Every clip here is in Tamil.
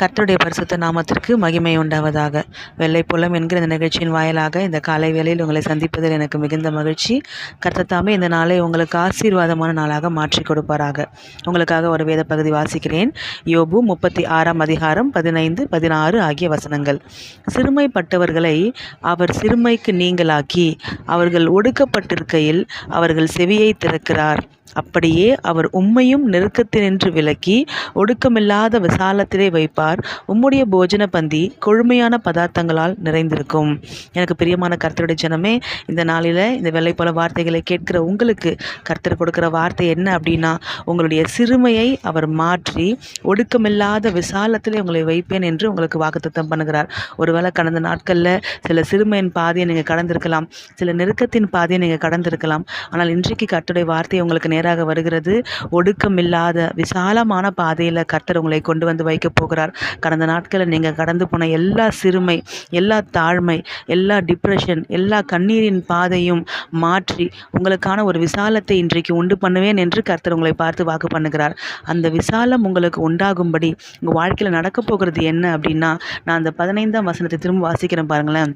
கர்த்தருடைய பரிசுத்த நாமத்திற்கு மகிமை உண்டாவதாக. வெள்ளைப்புலம் என்கிற இந்த நிகழ்ச்சியின் வாயிலாக இந்த காலை வேளையில் உங்களை சந்திப்பதில் எனக்கு மிகுந்த மகிழ்ச்சி. கர்த்தத்தாமே இந்த நாளை உங்களுக்கு ஆசீர்வாதமான நாளாக மாற்றி கொடுப்பாராக. உங்களுக்காக ஒரு வேத பகுதி வாசிக்கிறேன். யோபு முப்பத்தி ஆறாம் அதிகாரம் பதினைந்து பதினாறு ஆகிய வசனங்கள். சிறுமைப்பட்டவர்களை அவர் சிறுமைக்கு நீங்களாக்கி அவர்கள் ஒடுக்கப்பட்டிருக்கையில் அவர்கள் செவியை திறக்கிறார். அப்படியே அவர் உம்மையும் நெருக்கத்தினின்று விலக்கி ஒடுக்கமில்லாத விசாலத்திலே வைப்பார். உம்முடைய போஜன பந்தி கொழுமையான பதார்த்தங்களால் நிறைந்திருக்கும். எனக்கு பிரியமான கர்த்தருடைய ஜனமே இந்த நாளில் இந்த வெள்ளை போல வார்த்தைகளை கேட்கிற உங்களுக்கு கர்த்தர் கொடுக்குற வார்த்தை என்ன அப்படின்னா உங்களுடைய சிறுமையை அவர் மாற்றி ஒடுக்கமில்லாத விசாலத்திலே உங்களை வைப்பேன் என்று உங்களுக்கு வாக்குத்தத்தம் பண்ணுகிறார். ஒருவேளை கடந்த நாட்களில் சில சிறுமையின் பாதையை நீங்கள் கடந்திருக்கலாம் சில நெருக்கத்தின் பாதையை நீங்கள் கடந்திருக்கலாம். ஆனால் இன்றைக்கு கர்த்தருடைய வார்த்தை உங்களுக்கு நேராக வருகிறது. ஒடுக்கமில்லாத விசாலமான பாதையில் கர்த்தர் உங்களை கொண்டு வந்து வைக்க போகிறார். கடந்த நாட்களில் நீங்கள் கடந்து போன எல்லா சிறுமை எல்லா தாழ்மை எல்லா டிப்ரெஷன் எல்லா கண்ணீரின் பாதையும் மாற்றி உங்களுக்கான ஒரு விசாலத்தை இன்றைக்கு உண்டு பண்ணுவேன் என்று கர்த்தர் உங்களை பார்த்து வாக்கு பண்ணுகிறார். அந்த விசாலம் உங்களுக்கு உண்டாகும்படி உங்கள் வாழ்க்கையில் நடக்க போகிறது என்ன அப்படின்னா நான் அந்த பதினைந்தாம் வசனத்தை திரும்ப வாசிக்கிறேன் பாருங்களேன்.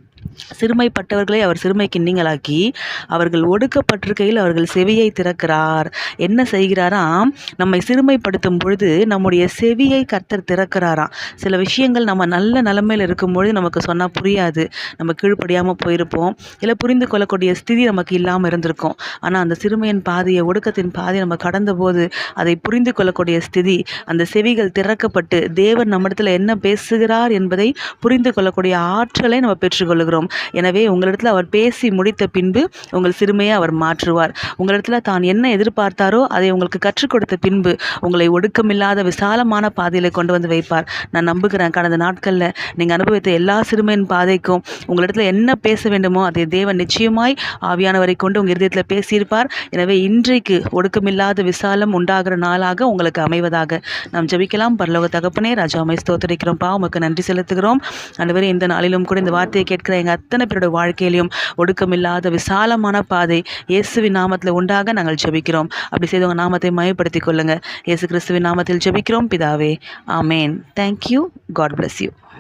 சிறுமைப்பட்டவர்களை அவர் சிறுமைக்கு நீங்களாக்கி அவர்கள் ஒடுக்கப்பட்டிருக்கையில் அவர்கள் செவியை திறக்கிறார். என்ன செய்கிறாராம்? நம்மை சிறுமைப்படுத்தும் பொழுது நம்முடைய செவியை கர்த்தர் திறக்கிறாராம். சில விஷயங்கள் நம்ம நல்ல நிலமையில் இருக்கும்பொழுது நமக்கு சொன்னால் புரியாது. நம்ம கீழ்ப்படியாமல் போயிருப்போம். இல்லை புரிந்து கொள்ளக்கூடிய ஸ்திதி நமக்கு இல்லாமல் இருந்திருக்கும். ஆனால் அந்த சிறுமையின் பாதையை ஒடுக்கத்தின் பாதையை நம்ம கடந்தபோது அதை புரிந்து கொள்ளக்கூடிய ஸ்திதி அந்த செவிகள் திறக்கப்பட்டு தேவன் நம்மிடத்தில் என்ன பேசுகிறார் என்பதை புரிந்து கொள்ளக்கூடிய ஆற்றலை நம்ம பெற்றுக்கொள்கிறோம். எனவே உங்களிடத்தில் அவர் பேசி முடித்த பின்பு உங்கள் சிறுமையை அவர் மாற்றுவார். உங்களிடத்தில் தான் என்ன எதிர்பார்த்தாரோ அதை உங்களுக்கு கற்றுக் கொடுத்த பின்பு உங்களை ஒடுக்கமில்லாத விசாலமான பாதையில் கொண்டு வந்து வைப்பார். நான் நம்புகிறேன் கடந்த நாட்களில் நீங்கள் அனுபவித்த எல்லா சிறுமையின் பாதைக்கும் உங்களிடத்தில் என்ன பேச வேண்டுமோ அதை தேவன் நிச்சயமாய் ஆவியானவரை கொண்டு உங்கள் இருதயத்தில் பேசியிருப்பார். எனவே இன்றைக்கு ஒடுக்கமில்லாத விசாலம் உண்டாகிற நாளாக உங்களுக்கு அமைவதாக. நாம் ஜெபிக்கலாம். பரலோக தகப்பனே ராஜாமை ஸ்தோத்தரிக்கிறோம்ப்பா உமக்கு நன்றி செலுத்துகிறோம். அனைவரும் இந்த நாளிலும் கூட இந்த வார்த்தையை கேட்கிற எங்கள் அத்தனை பேரோட வாழ்க்கையிலையும் ஒடுக்கமில்லாத விசாலமான பாதை இயேசுவின் நாமத்தில் உண்டாக நாங்கள் ஜெபிக்கிறோம். அப்படி செய்து உங்கள் நாமத்தை மயப்படுத்திக் கொள்ளுங்கள் இயேசு கிறிஸ்துவின் நாமத்தில் ஜெபிக்கிறோம். பிதாவே ஆமேன். Thank you God bless you